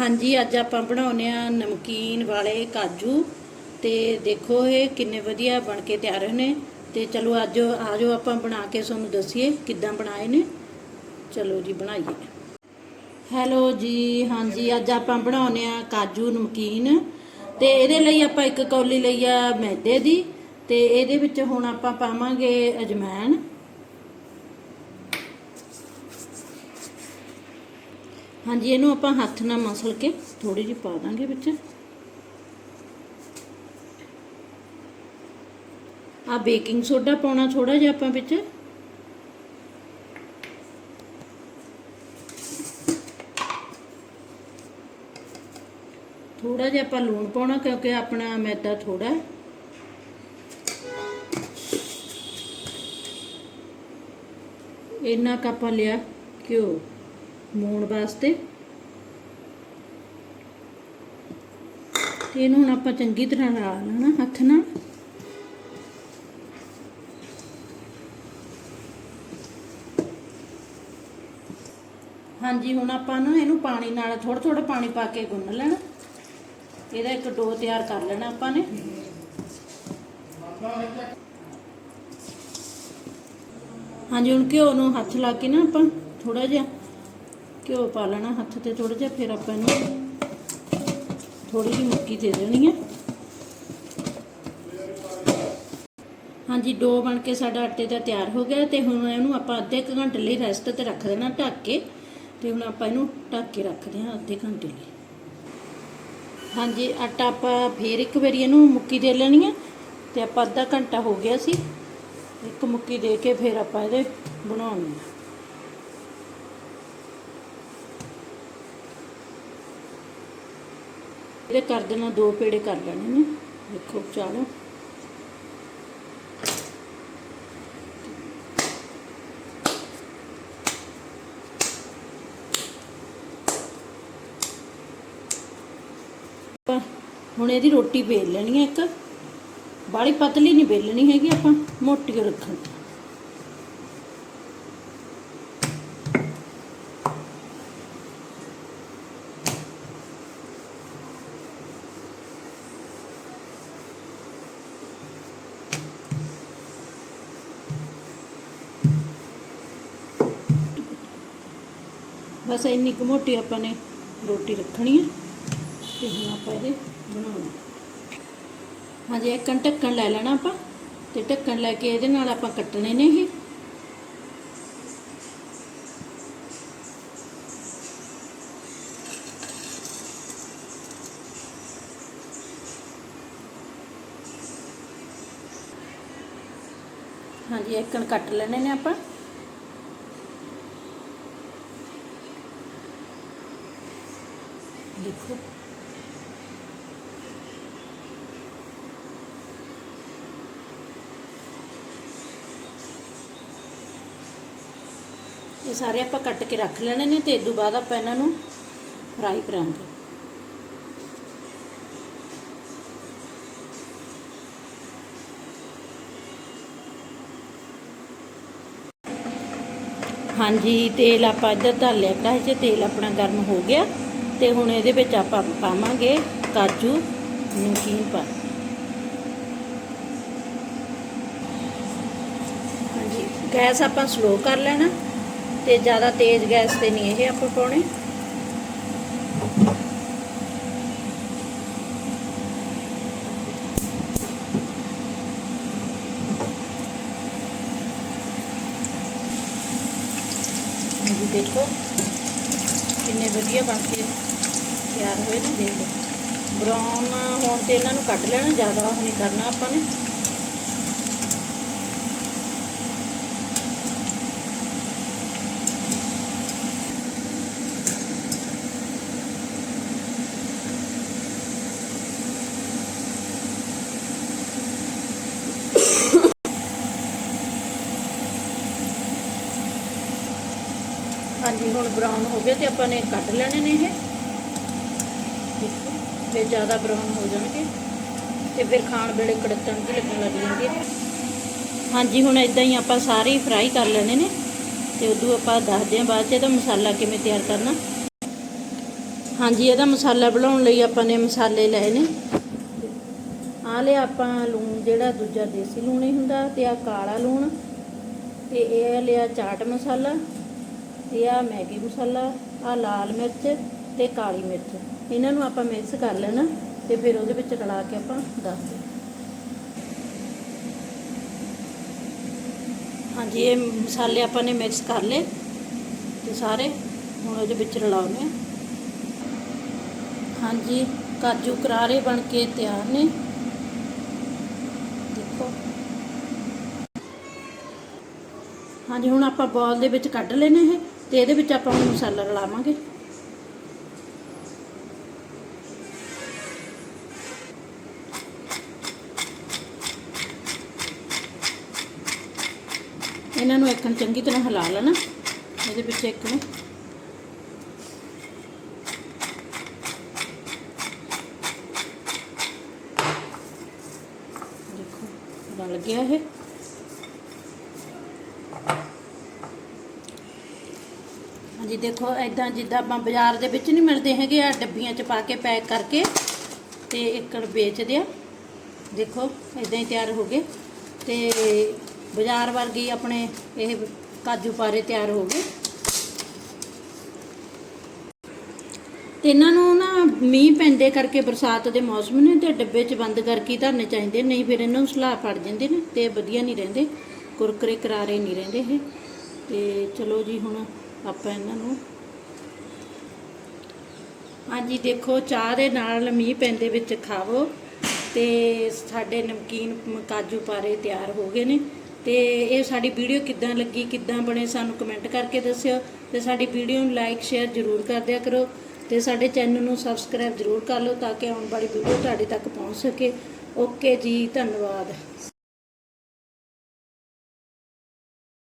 ਹਾਂਜੀ, ਅੱਜ ਆਪਾਂ ਬਣਾਉਨੇ ਆ ਨਮਕੀਨ ਵਾਲੇ ਕਾਜੂ। ਤੇ ਦੇਖੋ ਇਹ ਕਿੰਨੇ ਵਧੀਆ ਬਣ ਕੇ ਤਿਆਰ ਹੋਏ ਨੇ। ਤੇ ਚਲੋ ਅੱਜ ਆਜੋ ਆਪਾਂ ਬਣਾ ਕੇ ਤੁਹਾਨੂੰ ਦੱਸੀਏ ਕਿੱਦਾਂ ਬਣਾਏ ਨੇ। ਚਲੋ ਜੀ, ਬਣਾਈਏ। ਹੈਲੋ ਜੀ, ਹਾਂਜੀ, ਅੱਜ ਆਪਾਂ ਬਣਾਉਨੇ ਆ ਕਾਜੂ, ਨਮਕੀਨ। ਤੇ ਇਹਦੇ ਲਈ ਆਪਾਂ ਇੱਕ ਕੌਲੀ ਲਈ ਆ ਮੈਦੇ ਦੀ। ਤੇ ਇਹਦੇ ਵਿੱਚ ਹੁਣ ਆਪਾਂ ਪਾਵਾਂਗੇ ਅਜਵਾਇਣ ਹਾਂਜੀ, ਇਹਨੂੰ ਆਪਾਂ ਹੱਥ ਨਾਲ ਮਸਲ ਕੇ ਥੋੜੀ ਜਿਹੀ ਪਾ ਦਾਂਗੇ ਵਿੱਚ। ਆ ਬੇਕਿੰਗ ਸੋਡਾ ਪਾਉਣਾ ਥੋੜਾ ਜਿਹਾ ਆਪਾਂ ਵਿੱਚ। ਥੋੜਾ ਜਿਹਾ ਆਪਾਂ ਲੂਣ ਪਾਉਣਾ ਕਿਉਂਕਿ ਆਪਣਾ ਮੈਦਾ ਥੋੜਾ ਹੈ। ਇੰਨਾ ਕੁ ਆਪਾਂ ਲਿਆ ਘਿਓ। ਮੂਣ ਵਾਸਤੇ। ਤੇ ਇਹਨੂੰ ਹੁਣ ਆਪਾਂ ਚੰਗੀ ਤਰ੍ਹਾਂ ਲਾ ਲੈਣਾ ਹੱਥ ਨਾਲ। ਹਾਂਜੀ, ਹੁਣ ਆਪਾਂ ਨਾ ਇਹਨੂੰ ਪਾਣੀ ਨਾਲ ਥੋੜਾ ਥੋੜਾ ਪਾਣੀ ਪਾ ਕੇ ਗੁੰਨ ਲੈਣਾ। ਇਹਦਾ ਇੱਕ ਡੋ ਤਿਆਰ ਕਰ ਲੈਣਾ ਆਪਾਂ ਨੇ। ਹਾਂਜੀ, ਹੁਣ ਘਿਓ ਨੂੰ ਹੱਥ ਲਾ ਕੇ ਨਾ ਆਪਾਂ ਥੋੜਾ ਜਿਹਾ ਘਿਓ ਪਾ ਲੈਣਾ, ਹੱਥ ਤੇ ਥੋੜਾ ਜਿਹਾ, ਫਿਰ ਆਪਾਂ ਇਹਨੂੰ ਥੋੜੀ ਜਿਹੀ ਮੁੱਕੀ ਦੇ ਦੇਣੀ ਹੈ ਹਾਂਜੀ, ਡੋ ਬਣ ਕੇ ਸਾਡਾ ਆਟੇ ਦਾ ਤਿਆਰ ਹੋ ਗਿਆ ਤੇ ਹੁਣ ਇਹਨੂੰ ਆਪਾਂ ਅੱਧੇ ਕੁ ਘੰਟੇ ਲਈ ਰੈਸਟ ਤੇ ਰੱਖ ਦੇਣਾ ਢੱਕ ਕੇ ਤੇ ਹੁਣ ਆਪਾਂ ਇਹਨੂੰ ਢੱਕ ਕੇ ਰੱਖਦੇ ਹਾਂ ਅੱਧੇ ਘੰਟੇ ਲਈ। ਹਾਂਜੀ, ਆਟਾ ਆਪਾਂ ਫੇਰ ਇੱਕ ਵਾਰੀ ਇਹਨੂੰ ਮੁੱਕੀ ਦੇ ਲੈਣੀ ਹੈ ਤੇ ਆਪਾਂ ਅੱਧਾ ਘੰਟਾ ਹੋ ਗਿਆ ਸੀ। ਇੱਕ ਮੁੱਕੀ ਦੇ ਕੇ ਫਿਰ ਆਪਾਂ ਇਹਦੇ ਬਣਾਉਣੇ ਆ। ਇਹਦੇ ਕਰ ਦੇਣਾ, ਦੋ ਪੇੜੇ ਕਰ ਲੈਣੇ ਨੇ। ਦੇਖੋ ਚਾਲੋ। ਹੁਣ ਇਹਦੀ ਰੋਟੀ ਵੇਲ ਲੈਣੀ ਹੈ ਇੱਕ। ਬਾੜੀ ਪਤਲੀ ਨਹੀਂ ਵੇਲਣੀ ਹੈਗੀ ਆਪਾਂ, ਮੋਟੀ ਓ ਰੱਖਣੀ। ਬਸ ਇੰਨੀ ਕੁ ਮੋਟੀ ਆਪਾਂ ਨੇ ਰੋਟੀ ਰੱਖਣੀ ਹੈ ਤੇ ਹੁਣ ਆਪਾਂ ਇਹਦੇ ਬਣਾਉਣਾ। ਹਾਂਜੀ ਇੱਕ ਢੱਕਣ ਲੈ ਲੈਣਾ ਆਪਾਂ ਤੇ ਢੱਕਣ ਲੈ ਕੇ ਇਹਦੇ ਨਾਲ ਆਪਾਂ ਕੱਟਣੇ ਨੇ ਇਹ। ਹਾਂਜੀ ਇੱਕਣ ਕੱਟ ਲੈਣੇ ਨੇ ਆਪਾਂ। ਦੇਖੋ। ਇਹ ਸਾਰੇ ਆਪਾਂ ਕੱਟ ਕੇ ਰੱਖ ਲੈਣੇ ਨੇ ਤੇ ਇਸ ਬਾਅਦ ਆਪਾਂ ਇਹਨਾਂ ਨੂੰ ਫਰਾਈ ਕਰਾਂਗੇ। ਹਾਂਜੀ, ਤੇਲ ਆਪਾਂ ਇੱਧਰ ਧਰ ਲਿਆ। ਕੜਾਹੀ 'ਚ ਤੇਲ ਆਪਣਾ ਗਰਮ ਹੋ ਗਿਆ। ਤੇ ਹੁਣ ਇਹਦੇ ਵਿੱਚ ਆਪਾਂ ਪਾਵਾਂਗੇ ਕਾਜੂ, ਨਮਕੀਨ ਪਾ। ਹਾਂਜੀ, ਗੈਸ ਆਪਾਂ ਸਲੋ ਕਰ ਲੈਣਾ ਤੇ ਜ਼ਿਆਦਾ ਤੇਜ਼ ਗੈਸ ਤੇ ਨਹੀਂ ਇਹ ਆਪਾਂ ਪਾਉਣੇ। ਦੇਖੋ ਕਿੰਨੇ ਵਧੀਆ ਬਣ ਕੇ ਤਿਆਰ ਹੋਏ ਨੇ ਦੇਖ ਲਓ। ਬਰਾਊਨ ਹੋਣ ਤੇ ਇਹਨਾਂ ਨੂੰ ਕੱਢ ਲੈਣਾ, ਜ਼ਿਆਦਾ ਉਹ ਨਹੀਂ ਕਰਨਾ ਆਪਾਂ ਨੇ। ਹਾਂਜੀ, ਹੁਣ ਬਰਾਊਨ ਹੋ ਗਏ ਤੇ ਆਪਾਂ ਨੇ ਕੱਟ ਲੈਣੇ ਨੇ ਇਹ। ਦੇਖੋ ਫਿਰ ਜ਼ਿਆਦਾ ਬਰਾਊਨ ਹੋ ਜਾਣਗੇ ਤੇ ਫਿਰ ਖਾਣ ਵੇਲੇ ਕੜਤਣ ਦੀ ਲੱਗਣ ਲੱਗ ਜਾਂਦੀ ਹੈ। ਹਾਂਜੀ, ਹੁਣ ਇਦਾਂ ਹੀ ਆਪਾਂ ਸਾਰੇ ਹੀ ਫਰਾਈ ਕਰ ਲੈਣੇ ਨੇ ਤੇ ਉਦੋਂ ਆਪਾਂ ਦੱਸਦੇ ਹਾਂ ਬਾਅਦ ਚ ਇਹਦਾ ਮਸਾਲਾ ਕਿਵੇਂ ਤਿਆਰ ਕਰਨਾ। ਹਾਂਜੀ, ਇਹਦਾ ਮਸਾਲਾ ਬਣਾਉਣ ਲਈ ਆਪਾਂ ਨੇ ਮਸਾਲੇ ਲਏ ਨੇ। ਆ ਲਿਆ ਆਪਾਂ ਲੂਣ, ਜਿਹੜਾ ਦੂਜਾ ਦੇਸੀ ਲੂਣ ਹੀ ਹੁੰਦਾ ਤੇ ਆ ਕਾਲਾ ਲੂਣ ਤੇ ਇਹ ਲਿਆ ਚਾਟ ਮਸਾਲਾ, ਤੇ ਆ ਮੈਗੀ ਮਸਾਲਾ ਆ ਲਾਲ ਮਿਰਚ ਤੇ ਕਾਲੀ ਮਿਰਚ। ਇਹਨਾਂ ਨੂੰ ਆਪਾਂ ਮਿਕਸ ਕਰ ਲੈਣਾ ਤੇ ਫਿਰ ਉਹਦੇ ਵਿੱਚ ਰਲਾ ਕੇ ਆਪਾਂ ਦੱਸ ਦੇ ਹਾਂਜੀ, ਇਹ ਮਸਾਲੇ ਆਪਾਂ ਨੇ ਮਿਕਸ ਕਰ ਲਏ ਤੇ ਸਾਰੇ ਹੁਣ ਉਹਦੇ ਵਿੱਚ ਰਲਾਉਣੇ ਆ। ਹਾਂਜੀ, ਕਾਜੂ ਕਰਾਰੇ ਬਣ ਕੇ ਤਿਆਰ ਨੇ। ਦੇਖੋ। ਹਾਂਜੀ, ਹੁਣ ਆਪਾਂ ਬੋਲ ਦੇ ਵਿੱਚ ਕੱਢ ਲੈਣੇ ਇਹ ਤੇ ਇਹਦੇ ਵਿੱਚ ਆਪਾਂ ਹੁਣ ਮਸਾਲਾ ਰਲਾਵਾਂਗੇ। ਇਹਨਾਂ ਨੂੰ ਇੱਕ ਨੂੰ ਚੰਗੀ ਤਰ੍ਹਾਂ ਹਿਲਾ ਲੈਣਾ, ਇਹਦੇ ਵਿੱਚ ਇੱਕ ਨੂੰ। ਦੇਖੋ ਬਣ ਗਿਆ ਇਹ। ਹਾਂਜੀ, ਦੇਖੋ ਐਦਾਂ ਜਿੱਦਾਂ ਆਪਾਂ ਬਾਜ਼ਾਰ ਦੇ ਵਿੱਚ ਨਹੀਂ ਮਿਲਦੇ ਹੈਗੇ ਆ ਡੱਬੀਆਂ 'ਚ ਪਾ ਕੇ ਪੈਕ ਕਰਕੇ ਤੇ ਇੱਕੜ ਵੇਚਦੇ ਆ। ਦੇਖੋ ਐਦਾਂ ਹੀ ਤਿਆਰ ਹੋ ਗਏ। ਤੇ ਬਾਜ਼ਾਰ ਵਰਗੀ ਆਪਣੇ ਇਹ ਕਾਜੂ ਪਾਰੇ ਤਿਆਰ ਹੋ ਗਏ। ਤੇ ਇਹਨਾਂ ਨੂੰ ਨਾ ਮੀਂਹ ਪੈਂਦੇ ਕਰਕੇ ਬਰਸਾਤ ਦੇ ਮੌਸਮ ਨੇ ਤੇ ਡੱਬੇ 'ਚ ਬੰਦ ਕਰਕੇ ਧਰਨੇ ਚਾਹੀਦੇ, ਨਹੀਂ ਫਿਰ ਇਹਨਾਂ ਨੂੰ ਸਲਾਹ ਫੜ ਜਾਂਦੇ ਨੇ ਤੇ ਵਧੀਆ ਨਹੀਂ ਰਹਿੰਦੇ, ਕੁਰਕਰੇ ਕਰਾਰੇ ਨਹੀਂ ਰਹਿੰਦੇ ਇਹ। ਤੇ ਚਲੋ ਜੀ ਹੁਣ ਆਪਾਂ ਇਹਨਾਂ ਨੂੰ ਹਾਂਜੀ, ਦੇਖੋ ਚਾਹ ਦੇ ਨਾਲ ਮੀਂਹ ਪੈਂਦੇ ਵਿੱਚ ਖਾਵੋ ਤੇ ਸਾਡੇ ਨਮਕੀਨ ਕਾਜੂ ਪਾਰੇ ਤਿਆਰ ਹੋ ਗਏ ਨੇ। ਤੇ ਇਹ ਸਾਡੀ ਵੀਡੀਓ ਕਿੱਦਾਂ ਲੱਗੀ, ਕਿੱਦਾਂ ਬਣੇ ਸਾਨੂੰ ਕਮੈਂਟ ਕਰਕੇ ਦੱਸਿਓ ਤੇ ਸਾਡੀ ਵੀਡੀਓ ਨੂੰ ਲਾਈਕ ਸ਼ੇਅਰ ਜ਼ਰੂਰ ਕਰ ਦਿਆ ਕਰੋ ਤੇ ਸਾਡੇ ਚੈਨਲ ਨੂੰ ਸਬਸਕ੍ਰਾਈਬ ਜ਼ਰੂਰ ਕਰ ਲਓ ਤਾਂ ਕਿ ਆਉਣ ਵਾਲੀ ਵੀਡੀਓ ਤੁਹਾਡੇ ਤੱਕ ਪਹੁੰਚ ਸਕੇ। ਓਕੇ ਜੀ, ਧੰਨਵਾਦ।